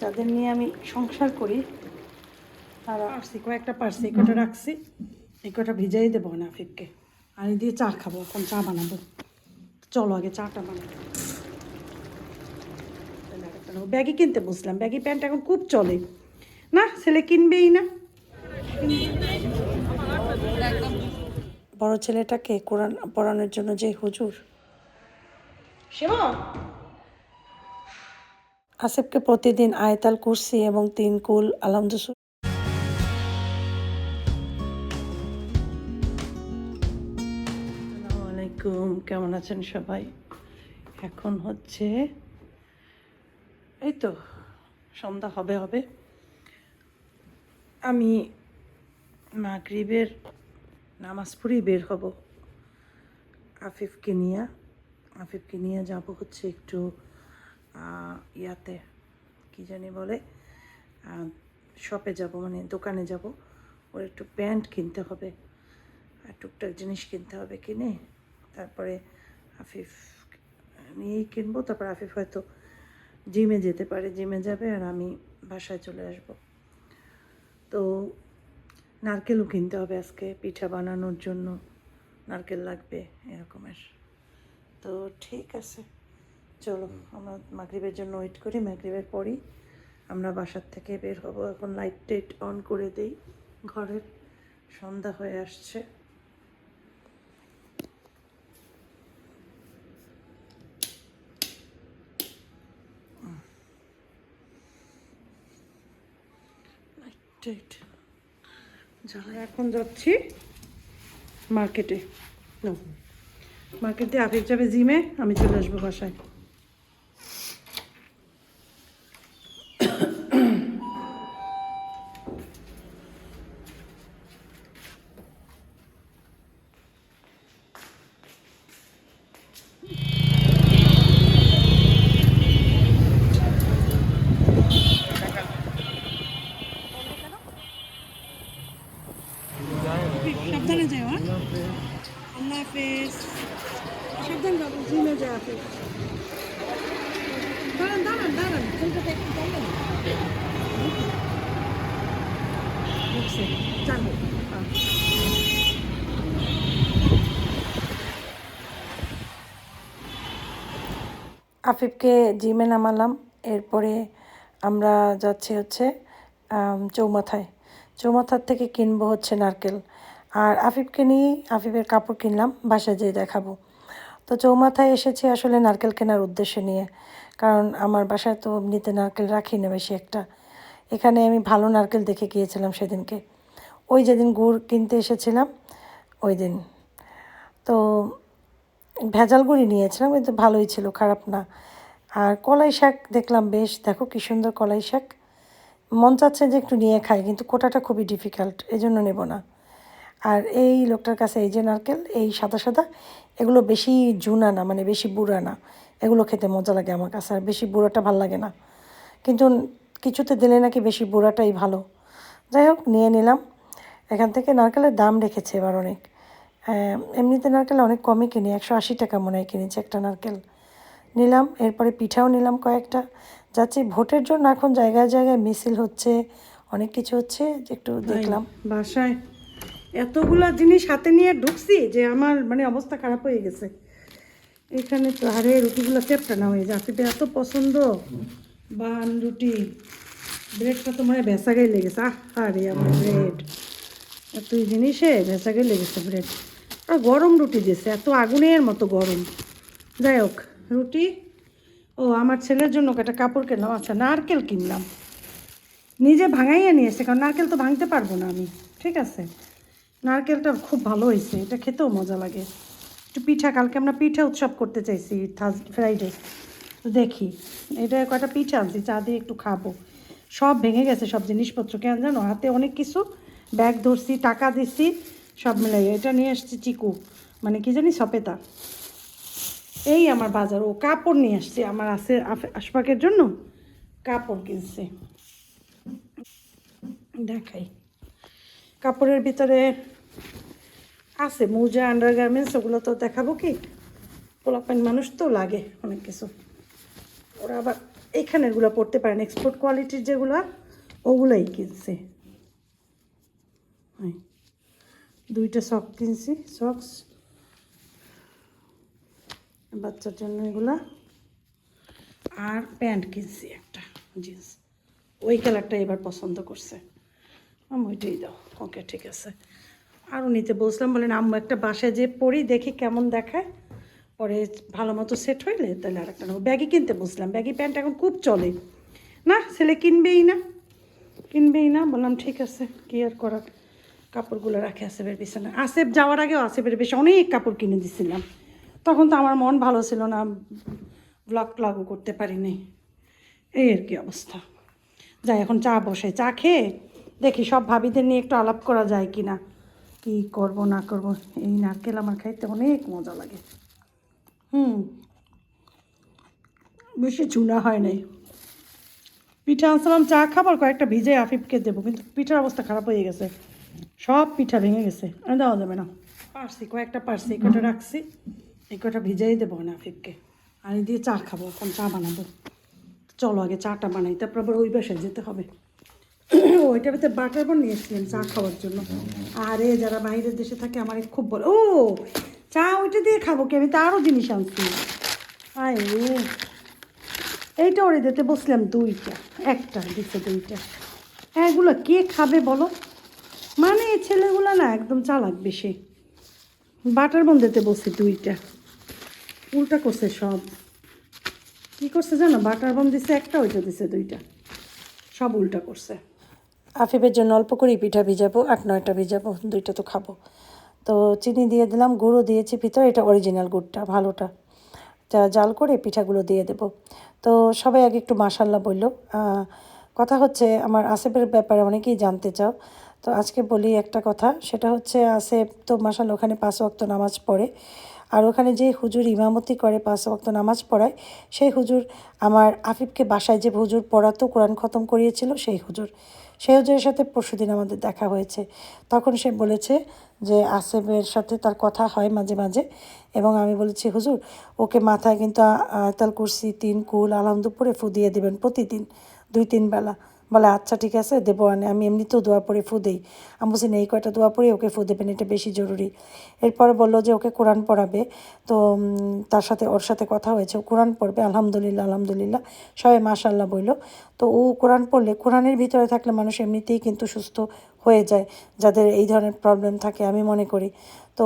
যাদের নিয়ে আমি সংসার করি তারা পারছি কয়েকটা পারছি এই কটা রাখছি এই কটা ভিজাই দেবো না আফিফকে আর দিয়ে চা খাব এখন চা বানাবো। চলো আগে চাটা বানাবো ব্যাগি কিনতে বসলাম ব্যাগি প্যান্ট এখন খুব চলে। না ছেলে কিনবেই না। বড় ছেলেটাকে কোরআন পড়ানোর জন্য যে হুজুর। শিবা আসিফকে প্রতিদিন আয়তাল কুরসি এবং তিন কুল আলহামদুসু আলাইকুম, কেমন আছেন সবাই? এখন হচ্ছে, এই তো, সন্ধ্যা হবে হবে। আমি মাগরিবের নামাজ পড়েই বের হব। আফিফকে নিয়ে আফিফকে নিয়ে যাব হচ্ছে একটু ইয়াতে, কি জানি বলে শপে যাব মানে দোকানে যাব। ওর একটু প্যান্ট কিনতে হবে, আর টুকটাক জিনিস কিনতে হবে কিনে। তারপরে আফিফ নিয়েই কিনবো, তারপর আফিফ হয়তো জিমে যেতে পারে জিমে যাবে, আর আমি বাসায় চলে আসব। তো নারকেলও কিনতে হবে আজকে, পিঠা বানানোর জন্য। নারকেল লাগবে, এরকমের। তো ঠিক আছে। চলো, আমরা মাগরিবের জন্য ওয়েট করি, মাগরিবের পরই আমরা বাসার থেকে বের হব। এখন লাইট টাইট অন করে দেই। ঘরের সন্ধ্যা হয়ে আসছে। টাইট এখন যাচ্ছি মার্কেটে মার্কেটে আফিফ যাবে জিমে, আমি চলে আসব বাসায়। সাবধানে যাও হ্যাঁ? আল্লাহ হাফেজ। সাবধান দাঁড়ান দাঁড়ান দাঁড়ান। ছেলেটাকে একটু দাঁড়ান। আফিফকে জিমে নামালাম। এরপরে আমরা যাচ্ছি হচ্ছে চৌমাথায়। চৌমাথার থেকে কিনবো হচ্ছে নারকেল। আর আফিফকে নিয়ে আফিফের কাপড় কিনলাম, বাসায় যেয়ে দেখাবো। তো চৌমাথায় এসেছি আসলে নারকেল কেনার উদ্দেশ্য নিয়ে, কারণ আমার বাসায় তো এমনিতে নারকেল রাখি না বেশি একটা। এখানে আমি ভালো নারকেল দেখে গিয়েছিলাম সেদিনকে। ওই যেদিন গুড় কিনতে এসেছিলাম, ওই দিন। তো ভেজাল গুঁড়ি নিয়েছিলাম, কিন্তু ভালোই ছিল, খারাপ না। আর কলাই শাক দেখলাম বেশ, দেখো কী সুন্দর কলাই শাক। মন চাচ্ছে যে একটু নিয়ে খাই, কিন্তু কোটাটা খুবই ডিফিকাল্ট এই জন্য নেব না। আর এই লোকটার কাছে এই যে নারকেল এই সাদা সাদা এগুলো বেশি জুনা না মানে বেশি বুড়া না। এগুলো খেতে মজা লাগে আমার কাছে আর বেশি বুড়াটা ভালো লাগে না। কিন্তু কিছুতে দিলে নাকি বেশি বুড়াটাই ভালো। যাই হোক নিয়ে নিলাম। এখান থেকে নারকেলের দাম রেখেছে এবার অনেক। এমনিতে নারকেল অনেক কমই কিনি একশো আশি টাকা মনে হয় কিনেছি একটা নারকেল। নিলাম এরপরে পিঠাও নিলাম কয়েকটা। যাচ্ছি ভোটের জন্য এখন জায়গায় জায়গায় মিছিল হচ্ছে অনেক কিছু হচ্ছে একটু দেখলাম। বাসায় এতগুলা জিনিস হাতে নিয়ে ঢুকছি যে আমার মানে অবস্থা খারাপ হয়ে গেছে। এখানে তো আরে রুটিগুলো চেপটা না হয়ে যাচ্ছে এত পছন্দ। বান, রুটি, ব্রেডটা তো মানে ভেসা গায়ে লেগেছে আহ আরে আমার ব্রেড। এত জিনিসে ভেসা গায়ে লেগেছে ব্রেড। আর গরম রুটি দিয়েছে, এত আগুনের মতো গরম। যাই হোক, রুটি। ও, আমার ছেলের জন্য একটা কাপড় কিনলাম আচ্ছা নারকেল কিনলাম। নিজে ভাঙাইয়া নিয়ে এসে কারণ নারকেল তো ভাঙতে পারব না আমি। ঠিক আছে। নারকেলটা খুব ভালো হয়েছে, এটা খেতেও মজা লাগে। একটু পিঠা, কালকে আমরা পিঠা উৎসব করতে চাইছি থার্স ফ্রাইডে। দেখি, এটা কয়টা পিঠা আনছি, চা দিয়ে একটু খাব। সব ভেঙে গেছে, সব জিনিসপত্র, কেন জানো? হাতে অনেক কিছু, ব্যাগ ধরছি, টাকা দিচ্ছি সব মিলাই। এটা নিয়ে আসছি চিকু মানে কি জানি, সপেতা। এই আমার বাজার, ও কাপড় নিয়ে আসছি, আমার আসে আশপাকের জন্য কাপড় কিনছে। দেখাই। কাপড়ের ভিতরে আছে মোজা আন্ডার গার্মেন্টস ওগুলো তো দেখাবো কি? পোলাপান মানুষ তো লাগে অনেক কিছু। ওরা আবার এইখানেরগুলো পড়তে পারেন এক্সপোর্ট কোয়ালিটির যেগুলো, ওগুলাই কিনছে। দুইটা সক কিনছি সক্স বাচ্চার জন্য এগুলা। আর প্যান্ট কিনছি একটা জিন্স ওই কালারটা এবার পছন্দ করছে। আমি ওইটাই দাও, ওকে, ঠিক আছে। আরও নিতে বলছিলাম, বলেন, আম্মু, একটা বাসায় যে পরি দেখি কেমন দেখায়। পরে ভালো মতো সেট হইলে তাহলে আর একটা নেব। ব্যাগি কিনতে বলছিলাম ব্যাগি প্যান্ট এখন খুব চলে। না, ছেলে কিনবেই না কিনবেই না, বললাম, ঠিক আছে, কি আর করার। কাপড়গুলো রাখে আসেফের বিছানা আসেফ যাওয়ার আগেও আসেফের বেশি অনেক কাপড় কিনে দিছিলাম। তখন তো আমার মন ভালো ছিল না ব্লগ ট্লগও করতে পারিনি। এই আর কি অবস্থা। যাই, এখন চা বসে চা খেয়ে দেখি সব ভাবিদের নিয়ে একটু আলাপ করা যায় কি না কি করব, না করব, এই নারকেল আমার খাইতে অনেক মজা লাগে। হুম। বেশি চুনা হয় নাই। পিঠা আনছিলাম, চা খাবার কয়েকটা ভিজে আফিফকে দেবো, কিন্তু পিঠার অবস্থা খারাপ হয়ে গেছে। সব পিঠা ভেঙে গেছে। দেওয়া যাবে না। পারছি, কয়েকটা পারছি, এই কটা রাখছি, এই কটা ভিজাই দেবো না আফিফকে। আর দিয়ে চা খাব, এখন চা বানাবো। চলো আগে চাটা বানাই, তারপর আবার ওই বাসায় যেতে হবে। ওইটার ভিতরে বাটার বন নিয়ে এসেছিলাম চা খাওয়ার জন্য। আরে, যারা বাইরের দেশে থাকে, আমার খুব বলে, ও, চা ওইটা দিয়ে খাব কি? আমি তো আরও জিনিস আনছি। আয় এইটা ওরে দিতে বসলাম দুইটা, একটা দিচ্ছে দুইটা। এগুলো কে খাবে বলো? মানে ছেলেগুলো না একদম চালাক বেশি। বাটার বন দিতে বসছি দুইটা। উল্টা করছে সব। কি করছে জানো? বাটার বন দিছে একটা, ওইটা দিছে দুইটা। সব উল্টা করছে। আফিফের জন্য অল্প করেই পিঠা ভিজাবো, আট নয়টা ভিজাবো, দুইটা তো খাব। তো চিনি দিয়ে দিলাম, গুঁড়ো দিয়েছি ভিতরে, এটা অরিজিনাল গুড়টা, ভালোটা। যা জাল করে পিঠাগুলো দিয়ে দেব। তো সবাই আগে একটু মাসাল্লাহ বলল। কথা হচ্ছে আমার আসেফের ব্যাপারে অনেকেই জানতে চাও। তো আজকে বলি একটা কথা, সেটা হচ্ছে আসেফ তো মাসাল ওখানে পাঁচ ওয়াক্ত নামাজ পড়ে। আর ওখানে যে হুজুর ইমামতি করে পাঁচ ওয়াক্ত নামাজ পড়ায়, সেই হুজুর আমার আফিফকে বাসায় যে হুজুর পড়াতো, কোরআন খতম করিয়েছিল, সেই হুজুর। সেই অজয়ের সাথে পরশুদিন আমাদের দেখা হয়েছে। তখন সে বলেছে যে আসেফের সাথে তার কথা হয় মাঝে মাঝে এবং আমি বলেছি, হুজুর, ওকে মাথায় কিন্তু আয়তাল কুরসি, তিন কুল আলহামদু পরে ফু দিয়ে দেবেন প্রতিদিন, দুই, তিন বেলা। বলে আচ্ছা ঠিক আছে, দেবো আমি এমনিতেও দোয়া পড়ে ফু দেই। আমি বলছি এই কয়টা দোয়া পড়ে ওকে ফু দেবেন, এটা বেশি জরুরি। এরপরে বলল যে, ওকে কোরআন পড়াবে। তো তার সাথে, ওর সাথে কথা হয়েছে, ও কোরআন পড়বে, আলহামদুলিল্লাহ আলহামদুলিল্লাহ। সবাই মাশাল্লাহ বলল। তো ও কোরআন পড়লে, কোরআনের ভিতরে থাকলে মানুষ এমনিতেই কিন্তু সুস্থ হয়ে যায়, যাদের এই ধরনের প্রবলেম থাকে আমি মনে করি। তো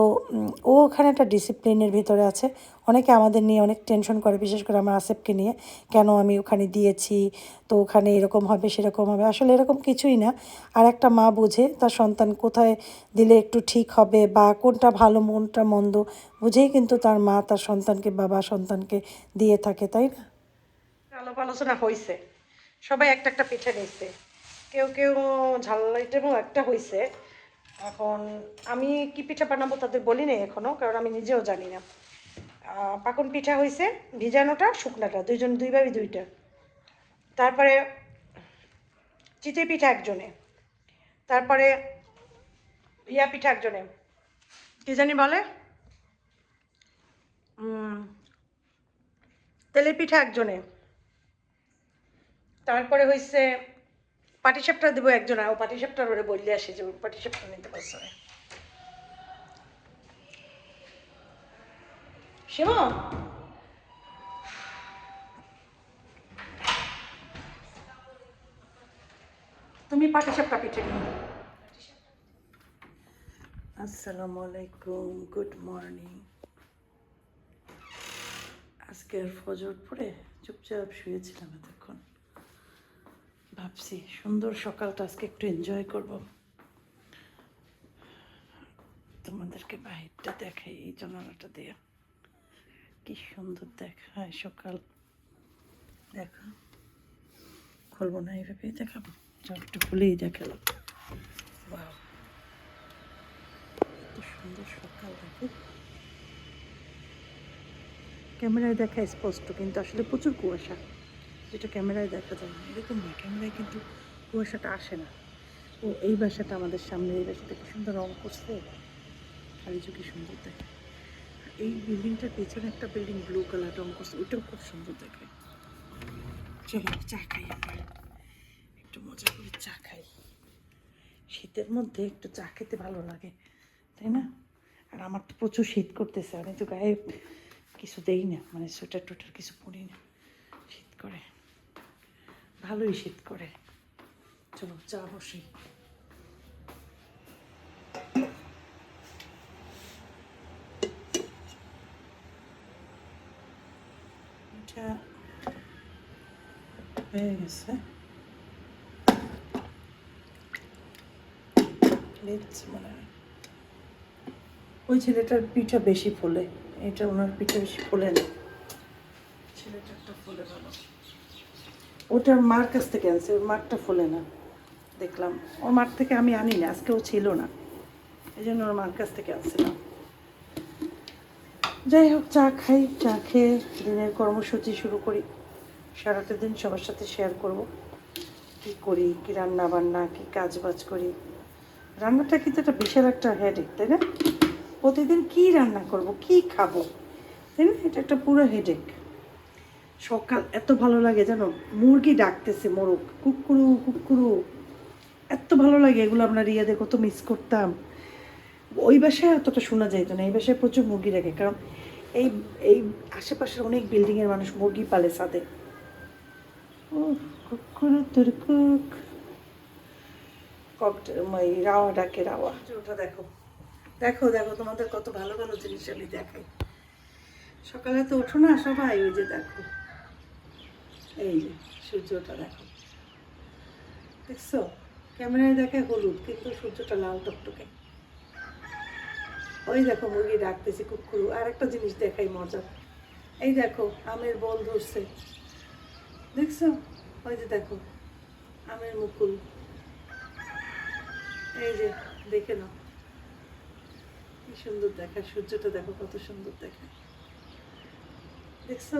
ও ওখানে একটা ডিসিপ্লিনের ভিতরে আছে। অনেকে আমাদের নিয়ে অনেক টেনশন করে, বিশেষ করে আমার আসেফকে নিয়ে। কেন আমি ওখানে দিয়েছি? তো ওখানে এরকম হবে, সেরকম হবে। আসলে এরকম কিছুই না। আর একটা মা বুঝে, তার সন্তান কোথায় দিলে একটু ঠিক হবে বা কোনটা ভালো মনটা মন্দ, বুঝেই কিন্তু তার মা তার সন্তানকে, বাবা সন্তানকে দিয়ে থাকে, তাই না? আলোচনা হয়েছে সবাই একটা একটা পিঠে নিচ্ছে কেউ কেউ ঝাল আইটেমও একটা হয়েছে এখন আমি কি পিঠা বানাবো তাদের বলি নাই এখনও কারণ আমি নিজেও জানি না। পাকন পিঠা হয়েছে ভিজানোটা, শুকনাটা, দুইজন দুইভাবে দুইটা। তারপরে চিতই পিঠা একজনে। তারপরে ইয়া পিঠা একজনে। কি জানি বলে? তেলের পিঠা একজনে। তারপরে হয়েছে পাটিসাপটা দেবো একজন আর ও পাটিসাপটার ওরে বললে আসে যে পাটিসাপটা নিতে পারছে না। তুমি পাটিসাপটা পিঠে আসসালামু আলাইকুম গুড মর্নিং আজকের ফজর পরে চুপচাপ শুয়েছিলাম এতক্ষণ। ভাবছি, সুন্দর সকালটা আজকে একটু এনজয় করব। তোমাদেরকে বাহিরটা দেখাই, এই জানালাটা দিয়ে। কি সুন্দর দেখায় সকাল। দেখো, খুলবো না, এইভাবেই দেখাবো। একটু খুলেই দেখালাম. এত সুন্দর সকাল, দেখো। ক্যামেরায় দেখা স্পষ্ট, কিন্তু আসলে প্রচুর কুয়াশা। যেটা ক্যামেরায় দেখা যায় না এরকম না, ক্যামেরায় কিন্তু কুয়াশাটা আসে না। ও এই বাসাটা আমাদের সামনে, এই বাসাটা কি সুন্দর রং করছে? খালি চোখে সুন্দর দেখে। এই বিল্ডিংটার পেছনে একটা বিল্ডিং ব্লু কালার রং করছে, ওইটাও খুব সুন্দর দেখে। চলো, চা খাই একটু মজা করে চা খাই। শীতের মধ্যে একটু চা খেতে ভালো লাগে, তাই না? আর আমার তো প্রচুর শীত করতেছে, আমি তো গায়ে কিছু দেই না মানে সোয়েটার টোটার কিছু পরি না শীত করে। ভালোই শীত করে। চলো, চা বসি। হয়ে গেছে। মনে ওই ছেলেটার পিঠা বেশি ফোলে। এটা ওনার পিঠা বেশি ফোলে না। ছেলেটারটা ফোলে ভালো। ওটার মার কাছ থেকে আনছে, ওর মারটা ফোলে না। দেখলাম, ওর মার থেকে আমি আনি না, আজকে ও ছিল না। এই জন্য ওর মার কাছ থেকে আনছিলাম। যাই হোক, চা খাই, চা খেয়ে দিনের কর্মসূচি শুরু করি। সারাটা দিন সবার সাথে শেয়ার করব। কি করি, কি রান্না বান্না, কি কাজ বাজ করি। রান্নাটা কিন্তু একটা বিশাল একটা হেডেক তাই না? প্রতিদিন কি রান্না করব, কি খাব, তাই না? এটা একটা পুরো হেডেক সকাল, এত ভালো লাগে জানো? মুরগি ডাকতেছে মোরগ, কুকুরু কুকুরু। এত ভালো লাগে এগুলো আমরা রিয়াদের কত মিস করতাম। ওই বাসায় অতটা শোনা যেত না, এই বাসায় প্রচুর মুরগি রাখে কারণ এই এই আশেপাশের অনেক বিল্ডিংয়ের মানুষ মুরগি পালে সাথে ও কুক রাওয়া ডাকে, রাওয়া। ওটা দেখো দেখো দেখো, তোমাদের কত ভালো ভালো জিনিস আমি দেখাই। সকালে তো ওঠো না সবাই, ওই যে দেখো। এই যে, সূর্যটা দেখো। দেখছ? ক্যামেরায় দেখে হলুদ, কিন্তু সূর্যটা লাল টকটকে। ওই দেখো, মুরগি ডাকতেছি কুকুরু। আর একটা জিনিস দেখাই মজা। এই দেখো, আমের বল ধরছে। দেখছ? ওই যে দেখো, আমের মুকুল। এই যে, দেখে নাও। কি সুন্দর দেখায়, সূর্যটা দেখো, কত সুন্দর দেখায়। দেখছ?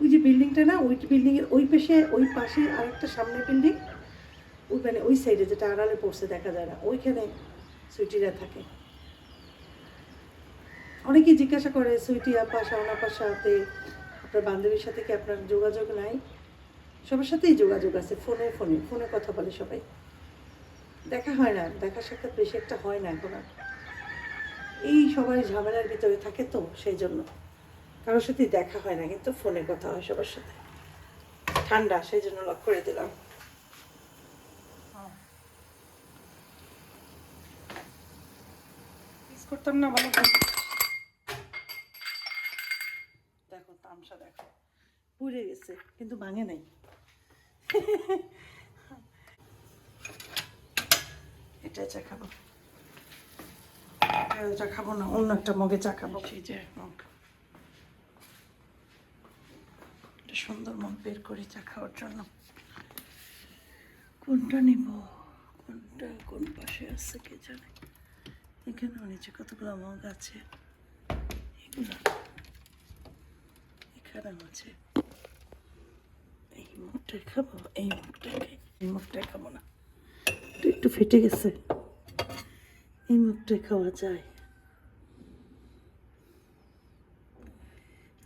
ওই যে বিল্ডিংটা না, ওই বিল্ডিং এর ওই পাশে ওই পাশে আরেকটা সামনে বিল্ডিং, ওই মানে ওই সাইডে যেটা আড়ালে পড়ছে, দেখা যায় না, ওইখানে সুইটিরা থাকে। অনেকেই জিজ্ঞাসা করে সুইটি আপা শাওন আপার সাথে আপনার বান্ধবীর সাথে কি আপনার যোগাযোগ নাই? সবার সাথেই যোগাযোগ আছে, ফোনে ফোনে ফোনে কথা বলে সবাই। দেখা হয় না, দেখা সাক্ষাৎ বেশি একটা হয় না এখন আর। এই সবাই ঝামেলার ভিতরে থাকে তো, সেই জন্য। কারোর সাথে দেখা হয় না কিন্তু ফোনে কথা হয় সবার সাথে। ঠান্ডা সেই জন্য লক করে দিলাম। করতাম না ভালো দেখো তামসা দেখো। পুড়ে গেছে কিন্তু ভাঙে নাই। এটা চা খাব। চা খাব না অন্য একটা মগে চা খাব। সেই যে মগ একটা সুন্দর মগ বের করি চা খাওয়ার জন্য। কোনটা নিব? কোনটা, কোন পাশে আছে কে জানে? এখানেও নিচে কতগুলো মগ আছে? এগুলো। এখানেও আছে। এই মুখটাই খাব, এই মুখটাই খাই। এই মুখটাই খাব না। একটু ফেটে গেছে। এই মুখটাই খাওয়া যায়।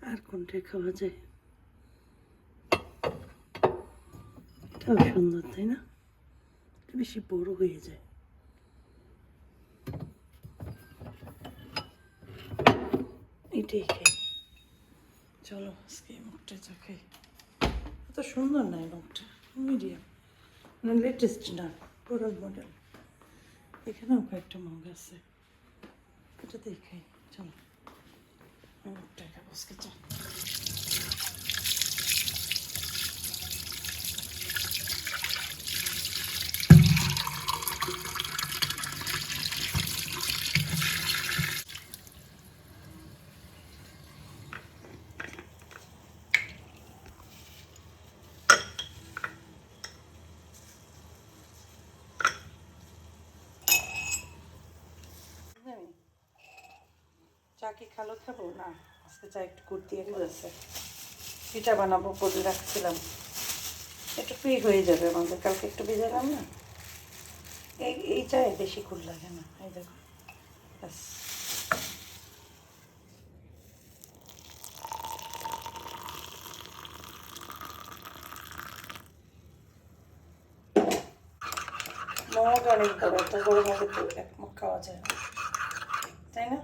আর কোনটাই খাওয়া যায়? এটাও সুন্দর তাই না বেশি বড় হয়ে যায় এটাই খাই চলো আজকে মুখটা চা খাই এত সুন্দর না এই মুখটা মিডিয়াম মানে লেটেস্ট না পুরান মডেল এখানেও কয়েকটা মগ আছে এটা দেখাই চলো মুখটা খাব আজকে চা কি খালো খাব? না, আজকে চা একটু কুর্তি এগুলো আছে পিঠা বানাবো করে রাখছিলাম। একটু ফ্রি হয়ে যাবে আমাদের। কালকে একটু ভেজালাম না? এই এই চায়ে বেশি কুল লাগে না। এই দেখো। ব্যাস। মগ অনেক বড় তো গরম তো এক মুখ খাওয়া যায় তাই না?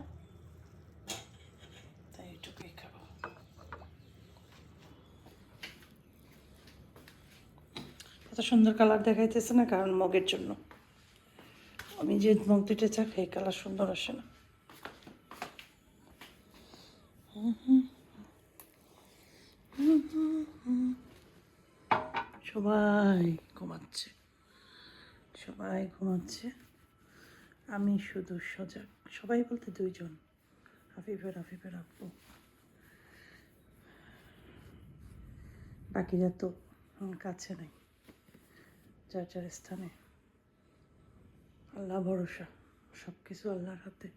সুন্দর কালার দেখাইতেছে না, কারণ মগের জন্য। আমি যে মগ দুটো চা খাই কালার সুন্দর আসে না। সবাই ঘুমাচ্ছে। সবাই ঘুমাচ্ছে। আমি শুধু সজাগ। সবাই বলতে দুইজন। হাফিফের হাফিফের আব্বু। বাকিরা তো কাছে নেই। যার যার স্থানে আল্লাহ ভরসা সব কিছু আল্লাহর হাতে।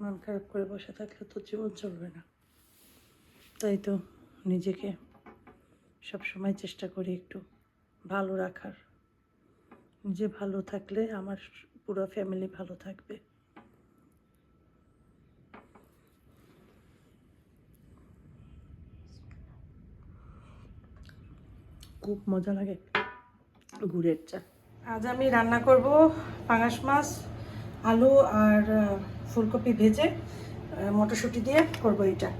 মন খারাপ করে বসে থাকলে তো জীবন চলবে না। তাই তো নিজেকে সব সময় চেষ্টা করি একটু ভালো রাখার। নিজে ভালো থাকলে আমার পুরো ফ্যামিলি ভালো থাকবে। খুব মজা লাগে। গুড়ের চা। আজ আমি রান্না করব পাঙাশ মাছ, আলু আর ফুলকপি ভেজে মটরশুঁটি দিয়ে করব এটা।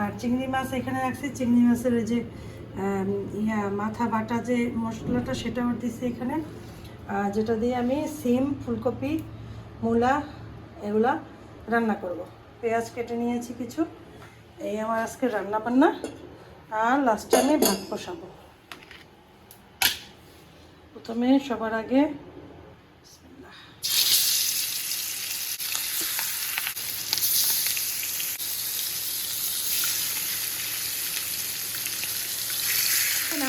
আর চিংড়ি মাছ এখানে রাখছি। চিংড়ি মাছের যে ইয়া, মাথা বাটা যে মশলাটা সেটাও দিচ্ছি এখানে। আর যেটা দিয়ে আমি সিম, ফুলকপি, মূলা এগুলা রান্না করব। পেঁয়াজ কেটে নিয়েছি কিছু। এই আমার আজকে রান্না বান্না আর লাস্টে আমি ভাত বসাবো। প্রথমে সবার আগে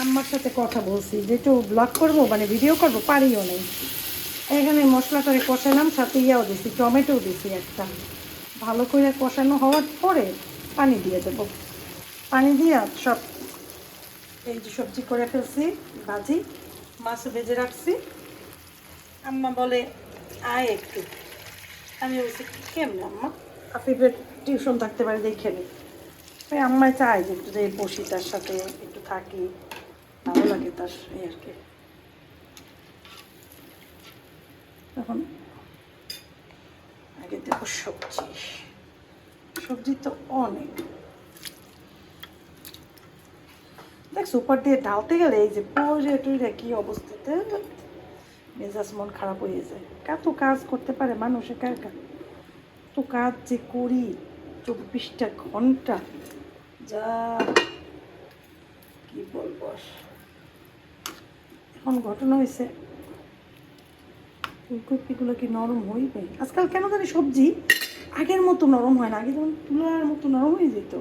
আম্মার সাথে কথা বলছি যে একটু ব্লগ করব মানে ভিডিও করব, পারিও নেই। এখানে মশলাটারে কষালাম সাথে ইয়াও দিছি টমেটো দিছি একটা। ভালো করে কষানো হওয়ার পরে পানি দিয়ে দেব। পানি দিয়ে সব এই যে সবজি করে ফেলছি, ভাজি। মাছ ভেজে রাখছি। আম্মা বলে, আয় একটু। আমি বলছি, কেমন আম্মা? আফিফের টিউশন থাকতে পারে দেখে নি ওই আম্মায় চায় যে একটু যে বসি তার সাথে, একটু থাকি। ভালো লাগে তার এই আর কি। তখন আগে দেখো সবজি। সবজি তো অনেক। দেখ, সুপার দিয়ে ঢালতে গেলে এই যে পরে টুইরে কি অবস্থাতে মেজাজ মন খারাপ হয়ে যায়। কত কাজ করতে পারে মানুষ একা একা। তো কাজ যে করি, চব্বিশটা ঘণ্টা, যা কি বলব। এখন ঘটনা হয়েছে, ফুলকপিগুলো কি নরম হইবে? আজকাল কেন জানি সবজি আগের মতো নরম হয় না, আগে যেমন তুলার মতো নরম হয়ে যেত।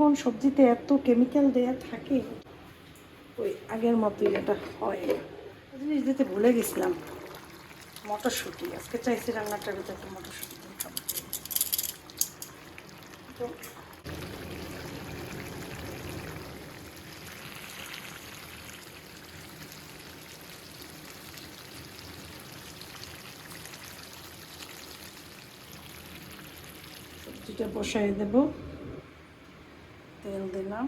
এখন সবজিতে এত কেমিক্যাল দেয়া থাকে, ওই আগের মতোই এটা হয়। জিনিস দিতে ভুলে গেছিলাম, মটরশুঁটি। আজকে চাইছি রান্নাটার ভিতরে একটু মটরশুঁটি তো সবজিটা বসাই দেব। তেল দিলাম।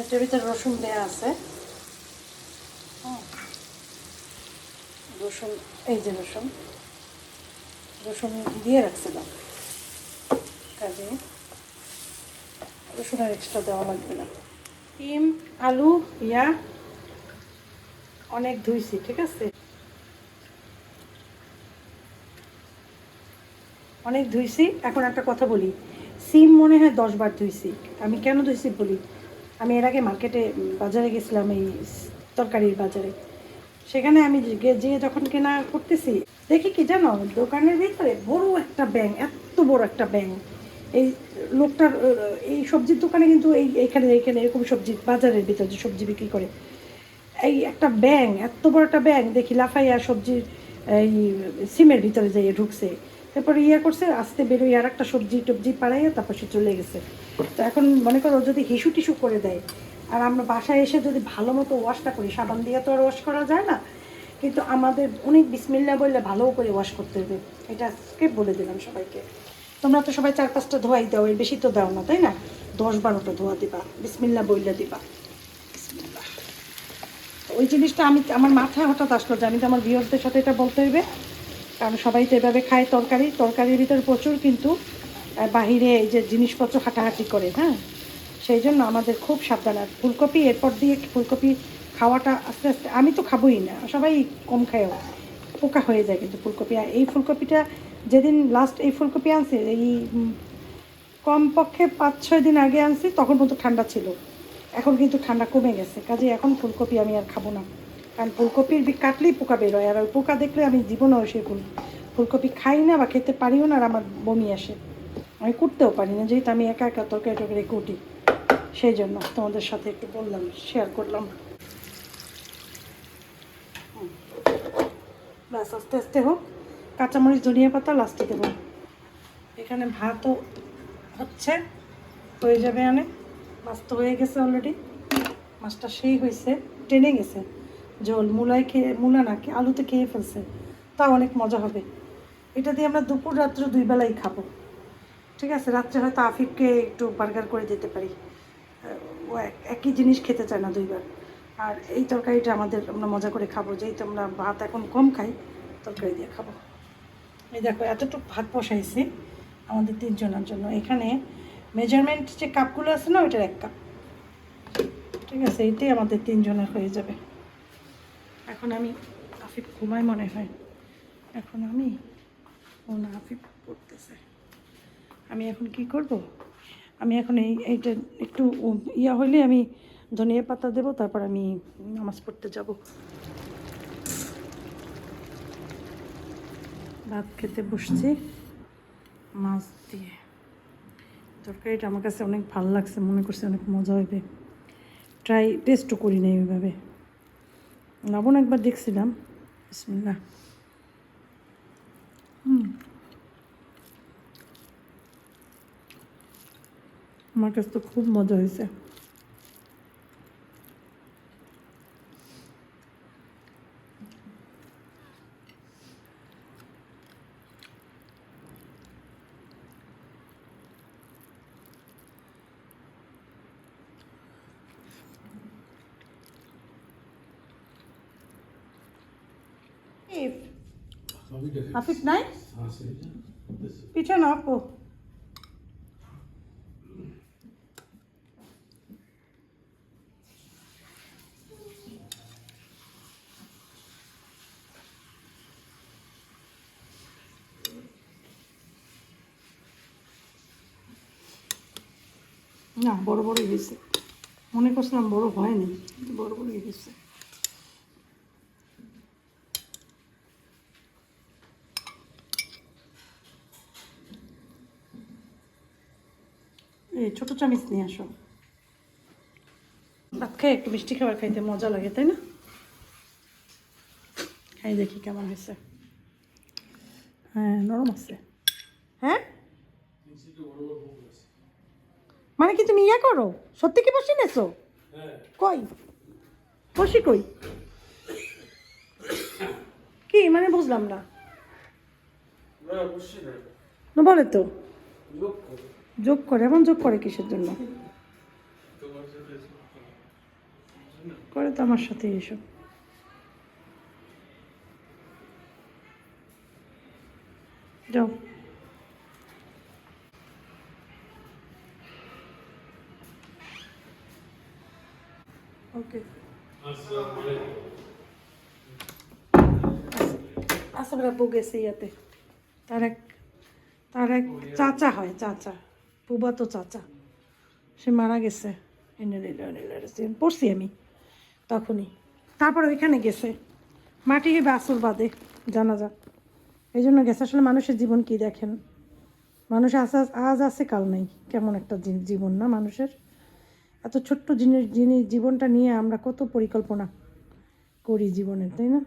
এটার ভিতরে রসুন দেওয়া আছে। হুম। রসুন এই যে রসুন। রসুন দিয়ে রাখছিলাম কাজে রসুন আর এক্সট্রা দেওয়া লাগবে না। ডিম আলু, ইয়া, অনেক ধুইছি, ঠিক আছে? অনেক ধুইছি, এখন একটা কথা বলি। সিম মনে হয় দশ বার ধুইছি। আমি কেন ধুইছি বলি? আমি এর আগে মার্কেটে বাজারে গেছিলাম এই তরকারির বাজারে। সেখানে আমি যে- যখন কেনা করতেছি দেখি কি জানো? দোকানের ভিতরে বড় একটা ব্যাং এত বড় একটা ব্যাং এই লোকটার এই সবজির দোকানে কিন্তু এই, এইখানে এইখানে এরকম সবজি, বাজারের ভিতরে যে সবজি বিক্রি করে। এই একটা ব্যাং এত বড় একটা ব্যাং দেখি লাফাইয়া সবজির এই সিমের ভিতরে যাইয়ে ঢুকছে। তারপরে ইয়ে করছে, আস্তে বেরোই আর একটা সবজি টবজি পাড়াইয়া তারপর সে চলে গেছে। তো এখন মনে করো যদি হিসু টিসু করে দেয়, আর আমরা বাসায় এসে যদি ভালো মতো ওয়াশটা করি, সাবান দিয়ে তো আর ওয়াশ করা যায় না। কিন্তু আমাদের অনেক বিসমিল্লা বললে ভালো করে ওয়াশ করতে হবে। এটা আজকে বলে দিলাম সবাইকে। তোমরা তো সবাই চার পাঁচটা ধোয়াই দাও, এর বেশি তো দাও না, তাই না? দশ বারোটা ধোয়া দিবা, বিসমিল্লা বইলে দিবা। ওই জিনিসটা আমি, আমার মাথায় হঠাৎ আসলো যে আমি তো আমার বিয়সদের সাথে এটা বলতে হবে কারণ সবাই তো এভাবে খায় তরকারি, তরকারির ভিতরে প্রচুর কিন্তু বাহিরে এই যে জিনিসপত্র হাঁটাহাঁটি করে হ্যাঁ? সেই জন্য আমাদের খুব সাবধান। আর ফুলকপি, এরপর দিয়ে ফুলকপি খাওয়াটা আস্তে আস্তে, আমি তো খাবোই না, সবাই কম খায়ও, পোকা হয়ে যায় কিন্তু ফুলকপি। আর এই ফুলকপিটা যেদিন লাস্ট এই ফুলকপি আনছে, এই কমপক্ষে পাঁচ ছয় দিন আগে আনছি, তখন পর্যন্ত ঠান্ডা ছিল। এখন কিন্তু ঠান্ডা কমে গেছে কাজে এখন ফুলকপি আমি আর খাব না। কারণ ফুলকপির কাটলেই পোকা বেরোয় আর ওই পোকা দেখলে আমি জীবনেও সে ফুল ফুলকপি খাই না বা খেতে পারিও না, আর আমার বমি আসে। আমি কুটতেও পারি না, যেহেতু আমি একা একা তরকারি টরকারি কুটি সেই জন্য তোমাদের সাথে একটু বললাম শেয়ার করলাম। ব্যাস, আস্তে আস্তে হোক। কাঁচামরিচ, ধনিয়া পাতা লাস্টে দেবো। এখানে ভাতও হচ্ছে, হয়ে যাবে আনে মাছ তো হয়ে গেছে অলরেডি মাছটা সেই হয়েছে, টেনে গেছে। ঝোল মূলায় খেয়ে, মূলা না আলুতে খেয়ে ফেলছে। তা অনেক মজা হবে। এটা দিয়ে আমরা দুপুর, রাত্র দুই বেলাই খাব। ঠিক আছে? রাত্রে হয়তো আফিফকে একটু বার্গার করে দিতে পারি। ও এক- একই জিনিস খেতে চায় না দুইবার। আর এই তরকারিটা আমাদের আমরা মজা করে খাব। যেহেতু আমরা ভাত এখন কম খাই, তরকারি দিয়ে খাব। এই দেখো, এতটুকু ভাত বসাইছি আমাদের তিনজনের জন্য। এখানে মেজারমেন্ট যে কাপগুলো আছে না, ওইটার এক কাপ। ঠিক আছে এইটাই আমাদের তিনজনের হয়ে যাবে। এখন আমি আফিফ ঘুমাই মনে হয়। এখন আমি, ও না, আফিফ পড়তেছে। আমি এখন কি করব? আমি এখন এই, এইটা একটু ইয়া হইলে আমি ধনিয়া পাতা দেবো, তারপর আমি নামাজ পড়তে যাব। ভাত খেতে বসছি, মাছ দিয়ে। তরকারিটা আমার কাছে অনেক ভালো লাগছে, মনে করছে অনেক মজা হইবে। ট্রাই টেস্টও করি নাই ওইভাবে। লবণ একবার দেখছিলাম বিসমিল্লা আমার কাছে তো খুব মজা হয়েছে হাফিজ নাই পিছনে আপু না বড় বড়ই হয়েছে। মনে করছিলাম বড় হয়নি কিন্তু বড় বড়ই হয়েছে এই ছোট চামিচ নিয়ে আসো। ভাত খাই একটু মিষ্টি খাবার খাইতে মজা লাগে তাই না? খাই দেখি কেমন হয়েছে। হ্যাঁ নরম আছে। হ্যাঁ? মানে কি তুমি ইয়া করো? সত্যি কি বসে নেছো? কই? বসি কই? কি? মানে বুঝলাম না। না বলে তো। যোগ করে, এমন যোগ করে কিসের জন্য? করে তো আমার সাথে এসব। যাও। ওকে। আসলে আব্বু গেছে ইয়াতে। তার এক তার এক চাচা হয়, চাচা। ফুবাতো চাচা। সে মারা গেছে। পড়ছি আমি তখনই। তারপর ওইখানে গেছে। মাটি হইবে আসল বাদে জানা যা এই জন্য গেছে। আসলে মানুষের জীবন কি দেখেন? মানুষ আজ, আজ- আছে, কাল নেই। কেমন একটা জীবন না মানুষের? এত ছোট্ট জিনিস জিনিস, জীবনটা নিয়ে আমরা কত পরিকল্পনা করি জীবনের, তাই না?